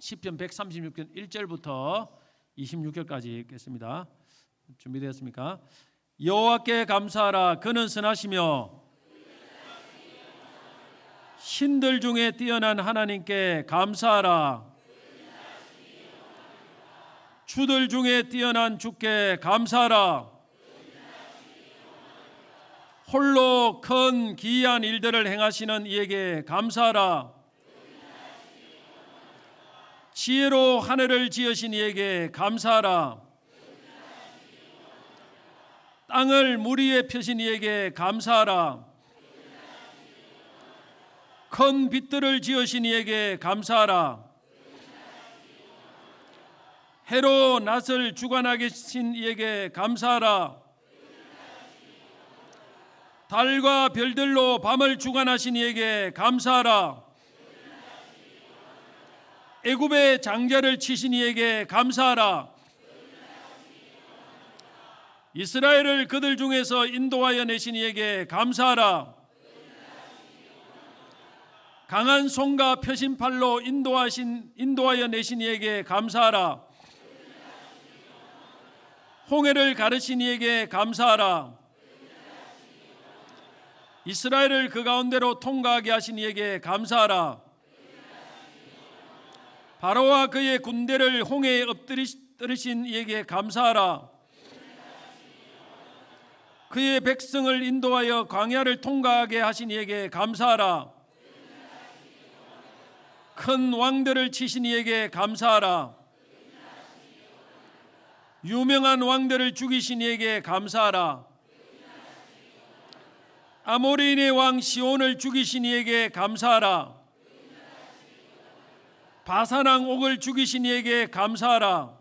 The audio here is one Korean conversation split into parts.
10편 136편 1절부터 26절까지 읽겠습니다. 준비되었습니까? 여호와께 감사하라 그는 선하시며 신들 중에 뛰어난 하나님께 감사하라 주들 중에 뛰어난 주께 감사하라 홀로 큰 기이한 일들을 행하시는 이에게 감사하라 지혜로 하늘을 지으신 이에게 감사하라. 땅을 물 위에 펴신 이에게 감사하라. 큰 빛들을 지으신 이에게 감사하라. 해로 낯을 주관하게 하신 이에게 감사하라. 달과 별들로 밤을 주관하신 이에게 감사하라 애굽의 장자를 치신 이에게 감사하라. 이스라엘을 그들 중에서 인도하여 내신 이에게 감사하라. 강한 손과 펴신 팔로 인도하신 인도하여 내신 이에게 감사하라. 홍해를 가르신 이에게 감사하라. 이스라엘을 그 가운데로 통과하게 하신 이에게 감사하라 바로와 그의 군대를 홍해에 엎드리신 이에게 감사하라. 그의 백성을 인도하여 광야를 통과하게 하신 이에게 감사하라. 큰 왕들을 치신 이에게 감사하라. 유명한 왕들을 죽이신 이에게 감사하라. 아모리인의 왕 시온을 죽이신 이에게 감사하라 바사랑 옥을 죽이신 이에게 감사하라.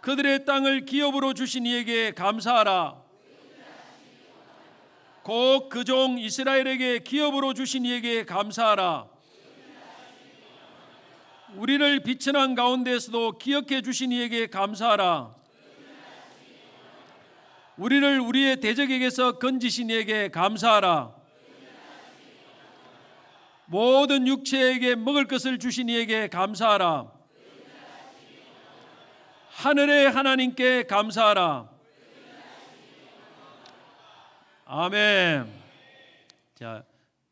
그들의 땅을 기업으로 주신 이에게 감사하라. 곧 그 종 이스라엘에게 기업으로 주신 이에게 감사하라. 우리를 비천한 가운데서도 기억해 주신 이에게 감사하라. 우리를 우리의 대적에게서 건지신 이에게 감사하라 모든 육체에게 먹을 것을 주신 이에게 감사하라. 하늘의 하나님께 감사하라. 아멘. 자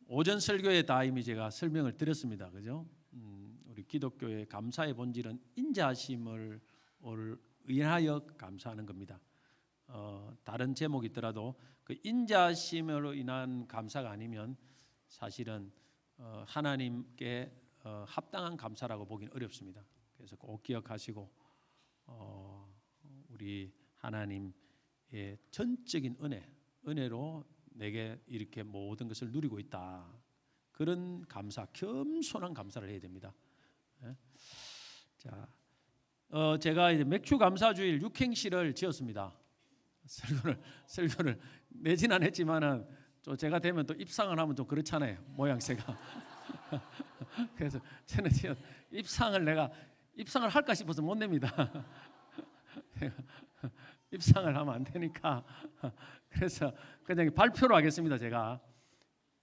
오전 설교에 다 이미 제가 설명을 드렸습니다. 그죠? 음, 우리 기독교의 감사의 본질은 인자하심을 의하여 감사하는 겁니다. 어, 다른 제목이 있더라도 그 인자심으로 인한 감사가 아니면 사실은 어, 하나님께 어, 합당한 감사라고 보기는 어렵습니다. 그래서 꼭 기억하시고 어, 우리 하나님의 전적인 은혜, 은혜로 내게 이렇게 모든 것을 누리고 있다. 그런 감사, 겸손한 감사를 해야 됩니다. 예? 자, 어, 제가 이제 맥주 감사주일 육행시를 지었습니다. 설교를 설교를 내지는 했지만은 또 제가 되면 또 입상을 하면 좀 그렇잖아요 모양새가. 그래서 저는 지금 입상을 내가 입상을 할까 싶어서 못 냅니다. 입상을 하면 안 되니까. 그래서 그냥 발표로 하겠습니다 제가.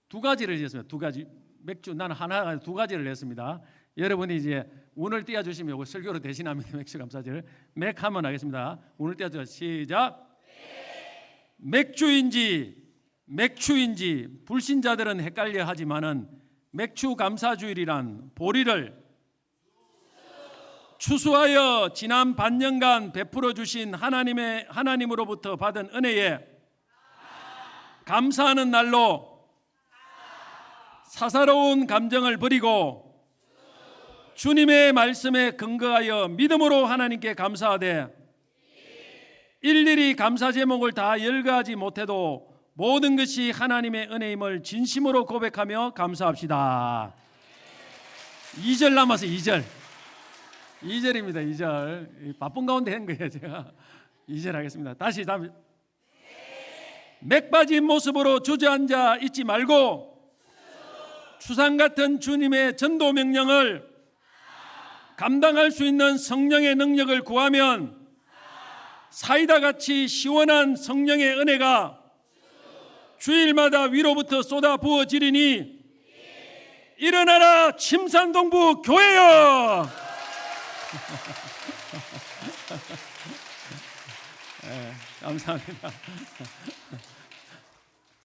두 가지를 했습니다. 두 가지 맥주 나는 하나 두 가지를 냈습니다. 여러분이 이제 운을 띄워 주시면 이거 설교로 대신합니다 맥주 감사절. 맥 하면 하겠습니다. 운을 띄워 주세요. 시작. 맥주인지 맥주인지 불신자들은 헷갈려 하지만은 맥주 감사주일이란 보리를 추수하여 지난 반년간 베풀어 주신 하나님의 하나님으로부터 받은 은혜에 감사하는 날로 사사로운 감정을 버리고 주님의 말씀에 근거하여 믿음으로 하나님께 감사하되 일일이 감사 제목을 다 열거하지 못해도 모든 것이 하나님의 은혜임을 진심으로 고백하며 감사합시다. 2절 남아서 2절. 2절입니다. 2절. 바쁜 가운데 한 거예요, 제가. 2절 하겠습니다. 다시 다음. 맥 빠진 모습으로 주저앉아 있지 말고 추상 같은 주님의 전도 명령을 감당할 수 있는 성령의 능력을 구하면 사이다 같이 시원한 성령의 은혜가 주일마다 위로부터 쏟아 부어지리니 일어나라 침산동부 교회여. 예, 감사합니다.